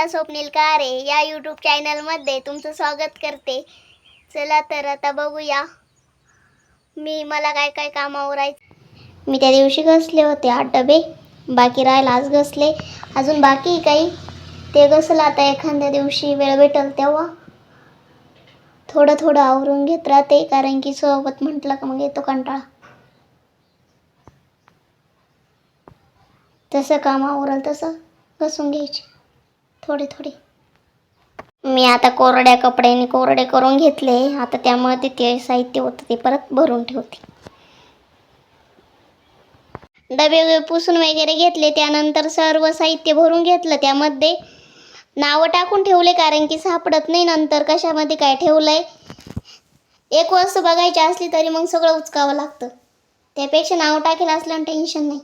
आशा स्वप्नील कारे या यूट्यूब चॅनलमध्ये तुमचं स्वागत करते. चला तर आता बघूया. मी मला काय काय कामावर आवरायचं मी त्या दिवशी घसले होते आठ डबे. बाकी राहिला आज घसले. अजून बाकी काही? ते घसलं आता एखाद्या दिवशी वेळ भेटल तेव्हा. थोडं थोडं आवरून घेत राहते कारण की सोबत म्हटलं का मग येतो कंटाळा. जसं काम आवरल तसं घसून घ्यायची. थोडे थोडे. मी आता कोरड्या कपड्याने कोरडे करून घेतले. आता त्यामुळे ते ते साहित्य होतं ते परत भरून ठेवते. डबे पुसून वगैरे घेतले. त्यानंतर सर्व साहित्य भरून घेतलं. त्यामध्ये नावं टाकून ठेवले कारण की सापडत नाही नंतर. कशामध्ये काय ठेवलंय? एक वस्तू बघायची असली तरी मग सगळं उचकावं लागतं. त्यापेक्षा नाव टाकेल असलं टेन्शन नाही.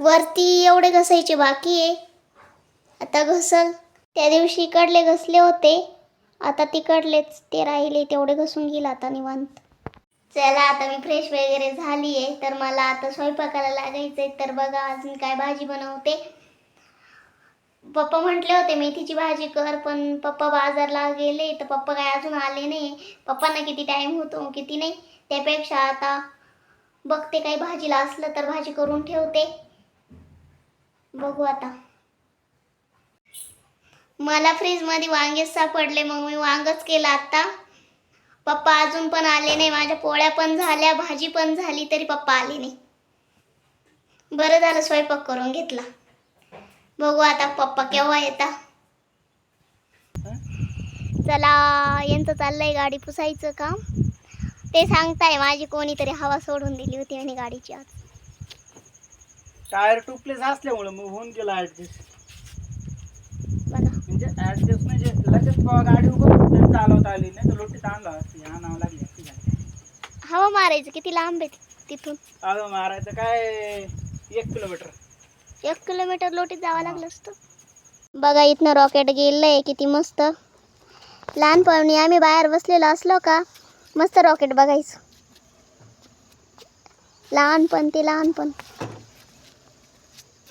वरती एवढे घसायचे बाकी आहे. आता घसल. त्या दिवशी इकडले घसले होते. आता तिकडलेच ते राहिले तेवढे घसून गेला आता निवांत. चला आता मी फ्रेश वगैरे झाली आहे. तर मला आता स्वयंपाकाला लागायचं आहे तर बघा आज मी काय भाजी बनवते. पप्पा म्हटले होते मेथीची भाजी कर पण पप्पा बाजारला गेले. तर पप्पा काय अजून आले नाही. पप्पांना किती टाईम होतो किती नाही. त्यापेक्षा आता बघते काही भाजीला असलं तर भाजी करून ठेवते. बघू आता. मला फ्रीजमध्ये वांगेच सापडले मग मी वांगच केलं आता पप्पा अजून पण आले नाही माझ्या पोळ्या पण झाल्या भाजी पण झाली तरी पप्पा आले नाही. बरं झालं स्वयंपाक करून घेतला. बघू आता पप्पा केव्हा येता चला यांचं चाललंय गाडी पुसायचं काम. ते सांगताय माझी कोणीतरी हवा सोडून दिली होती आणि गाडीची आज. टायर टुपलेस असल्यामुळे मग होऊन गेला ऍडजस्ट बघा. म्हणजे ऍडजस्ट म्हणजे लगेच ब- गाडी उभं तरी चालवता आली नाही तर लोटीत आणला असती आणावं लागली असती गाडी हवा मारायचं किती लांब आहे तिथून? अगं मारायचं काय? एक किलोमीटर. एक किलोमीटर लोटीत जावं लागलं असतं. बघा इथनं रॉकेट गेलंय किती मस्त. लहानपणी आम्ही बाहेर बसलेलो असलो का मस्त रॉकेट बघायचं. लहानपण ते लहानपण.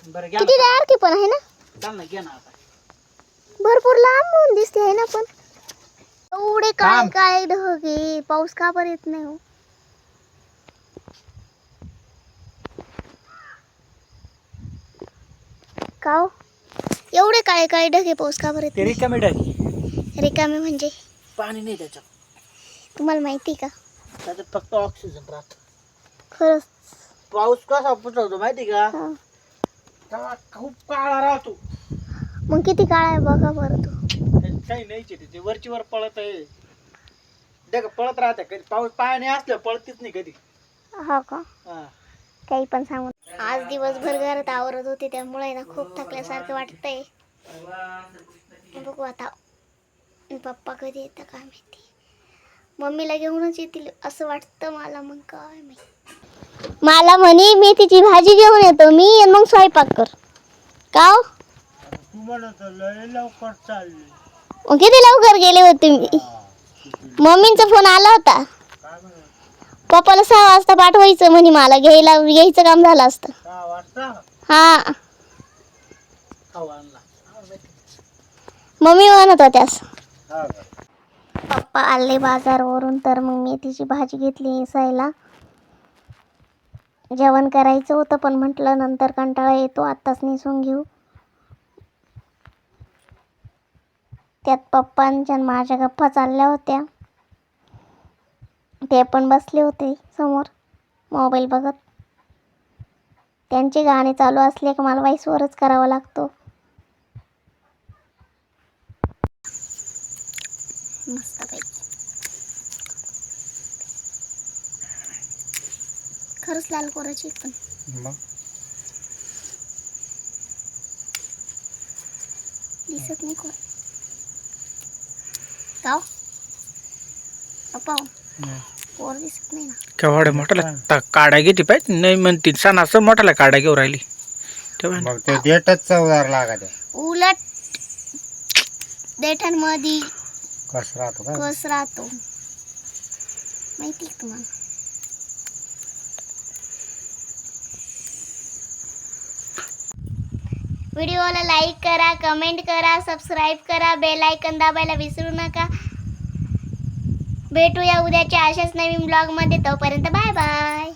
बरं घ्या किती तयार की पण आहे ना? चाल ना घे ना आता. भरपूर लांब होऊन दिसते आहे ना पण? एवढे काय थांब. काय ढगे पाऊस का बरं येत नाही हो? का हो? एवढे काय काय ढगे पाऊस का बरं येत ते रिकामी नाही? रिकामे म्हणजे? पाणी नाही त्याच्यात. तुम्हाला माहिती का? त्याच्यात फक्त ऑक्सिजन राहत. खरंच. पाऊस कसा पुसवतो माहिती का? हा. तेव्हा खूप काळा राहतो. मग किती काळ आहे बघा बरं तू. काही आहे ते वरची वर पळत आहे. देख पळत राहते कधी पाऊस पाणी असलं पळतीच नाही कधी. हा का? हा. काही पण सांगून आज दिवसभर घरात आवरत होते त्यामुळे ना खूप थकल्यासारखं वाटतंय. बघू आता पप्पा कधी येतं काय माहिती. मम्मीला घेऊनच येतील असं वाटतं मला मग काय माहिती. मला म्हणे मेथीची भाजी घेऊन येतो. मी आणि मग स्वयंपाक कर. का हो? तू म्हणत लय लवकर चालली. मग किती लवकर गेले होते मी मम्मींचा फोन आला होता. काय म्हणत पप्पाला सहा वाजता पाठवायचं म्हणे मला. घ्यायला घ्यायचं काम झालं असतं. हा. खाऊ आणला. मम्मी म्हणत होत्यास हा का? पप्पा आले बाजारवरून तर मग मेथीची भाजी घेतली नेसायला जेवण करायचं होतं पण म्हटलं नंतर कंटाळा येतो आत्ताच नेसून घेऊ. त्यात पप्पांच्या माझ्या गप्पा चालल्या होत्या. ते पण बसले होते समोर मोबाईल बघत. त्यांचे गाणे चालू असले की मला वाईसवरच करावा लागतो. खरंच लाल कोराची पण. मग? दिसत नाही कोण. गाव अप्पा कोर दिसत नाही ना. केवढ्या मोठाला ता- काड्या घेते पाहिजे नाही म्हणते सण असं मोठाला काड्या घेऊन राहिली. तेव्हा मग ते देठच चवदार लागत आहे. उलट. देठांमध्ये कस राहतो का? कस राहतो? माहिती का तुम्हाला? व्हिडिओला लाईक करा कमेंट करा सबस्क्राईब करा बेल आयकन दाबायला विसरू नका. भेटूया उद्याच्या अशाच नवीन ब्लॉगमध्ये. तोपर्यंत बाय बाय.